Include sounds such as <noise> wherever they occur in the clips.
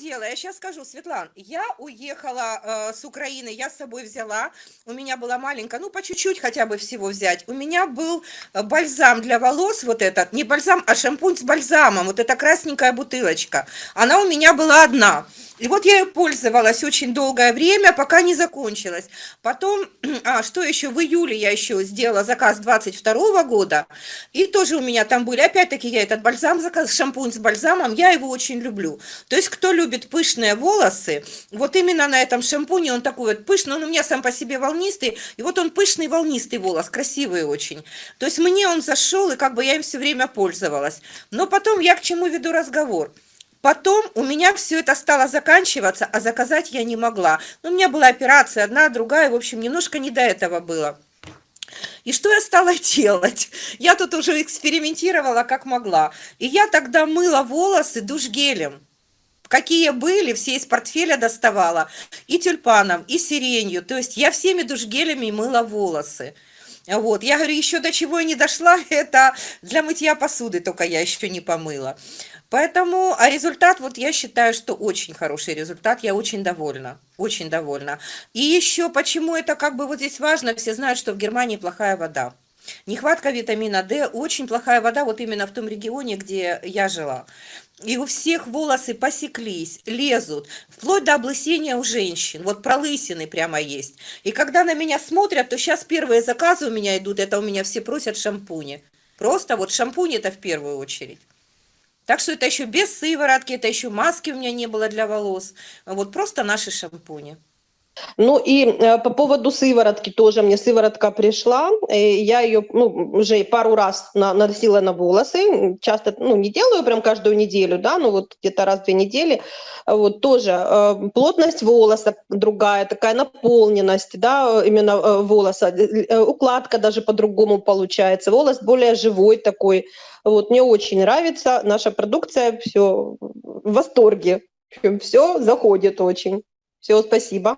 я? Я сейчас скажу, Светлан. Я уехала э, с Украины, я с собой взяла. У меня была маленькая, ну, по чуть-чуть хотя бы всего взять. У меня был э, бальзам для волос, вот этот. Не бальзам, а шампунь с бальзамом. Вот эта красненькая бутылочка. Она у меня была одна. И вот я ее пользовалась очень долгое время, пока не закончилась. Потом, <clears throat> а, что еще, в июле я еще сделала заказ 22 года, и тоже у меня там были, опять-таки я этот бальзам заказ, шампунь с бальзамом, я его очень люблю. То есть, кто любит пышные волосы, вот именно на этом шампуне он такой вот пышный, он у меня сам по себе волнистый, и вот он пышный волнистый волос, красивый очень. То есть, мне он зашел, и как бы я им все время пользовалась. Но потом я к чему веду разговор? Потом у меня все это стало заканчиваться, а заказать я не могла. Ну, у меня была операция одна, другая, в общем, немножко не до этого было. И что я стала <laughs> делать? Я тут уже экспериментировала как могла. И я тогда мыла волосы душгелем. Какие были, все из портфеля доставала. И тюльпаном, и сиренью. То есть я всеми душгелями мыла волосы. Вот, я говорю, еще до чего я не дошла, <laughs> это для мытья посуды, только я еще не помыла. Поэтому, а результат, вот я считаю, что очень хороший результат, я очень довольна, очень довольна. И еще, почему это как бы вот здесь важно, все знают, что в Германии плохая вода. Нехватка витамина D, очень плохая вода вот именно в том регионе, где я жила. И у всех волосы посеклись, лезут, вплоть до облысения у женщин. Вот пролысины прямо есть. И когда на меня смотрят, то сейчас первые заказы у меня идут, это у меня все просят шампуни. Просто вот шампунь это в первую очередь. Так что это еще без сыворотки, это еще маски у меня не было для волос. Вот просто наши шампуни. Ну и э, по поводу сыворотки тоже. Мне сыворотка пришла, и я ее ну, уже пару раз на, наносила на волосы, часто ну не делаю прям каждую неделю, да, но вот где-то раз в две недели, вот тоже э, плотность волоса другая, такая наполненность, да, именно э, волоса, э, укладка даже по-другому получается, волос более живой такой, вот мне очень нравится наша продукция, все в восторге, все заходит очень. Все, спасибо.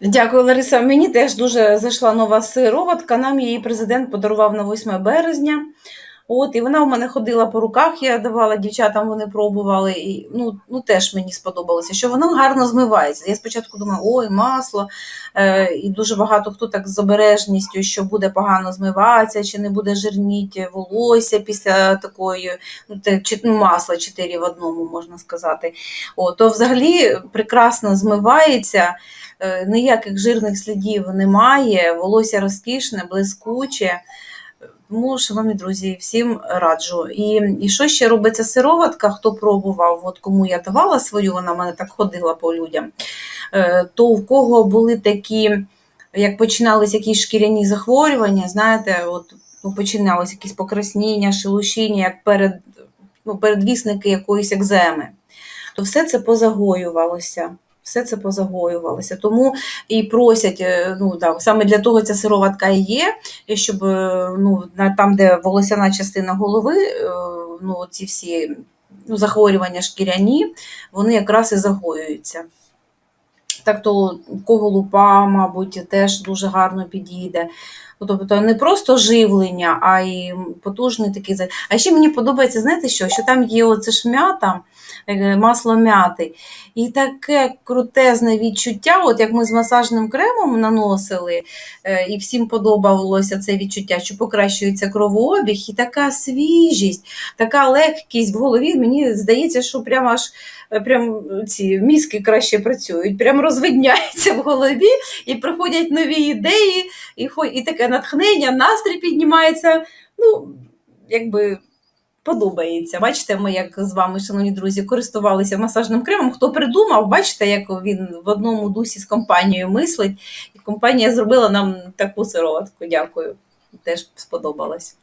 Дякую, Лариса. Мені теж дуже зайшла нова сироватка. Нам її президент подарував на 8 березня. От, і вона в мене ходила по руках, я давала дівчатам, вони пробували. І, ну, ну теж мені сподобалося, що воно гарно змивається. Я спочатку думала, ой, масло. Е, і дуже багато хто так з обережністю, що буде погано змиватися, чи не буде жирніти волосся після такої ну, ну, масла 4 в одному, можна сказати. О, то взагалі прекрасно змивається. Е, ніяких жирних слідів немає, волосся розкішне, блискуче. Тому, шановні друзі, всім раджу. І, і що ще робиться сироватка, хто пробував, от кому я давала свою, вона в мене так ходила по людям, е, то в кого були такі, як починались якісь шкіряні захворювання, знаєте, от ну, починалось якісь покраснення, шелушіння, як перед, ну, передвісники якоїсь екземи, то все це позагоювалося все це позагоювалося. Тому і просять, е, ну так, саме для того ця сироватка і є, щоб е, ну, там, де волосяна частина голови, е, ну, ці всі ну, захворювання шкіряні, вони якраз і загоюються. Так то кого лупа, мабуть, теж дуже гарно підійде. Тобто не просто живлення, а й потужний такий. А ще мені подобається, знаєте що? Що там є оце ж м'ята, масло м'яти. І таке крутезне відчуття, от як ми з масажним кремом наносили, е, і всім подобалося це відчуття, що покращується кровообіг, і така свіжість, така легкість в голові. Мені здається, що прямо аж е, прям ці мізки краще працюють, прям розвидняються в голові і приходять нові ідеї, і і таке натхнення, настрій піднімається. Ну, якби подобається. Бачите, ми, як з вами, шановні друзі, користувалися масажним кремом. Хто придумав, бачите, як він в одному дусі з компанією мислить, і компанія зробила нам таку сироватку. Дякую. Теж сподобалось.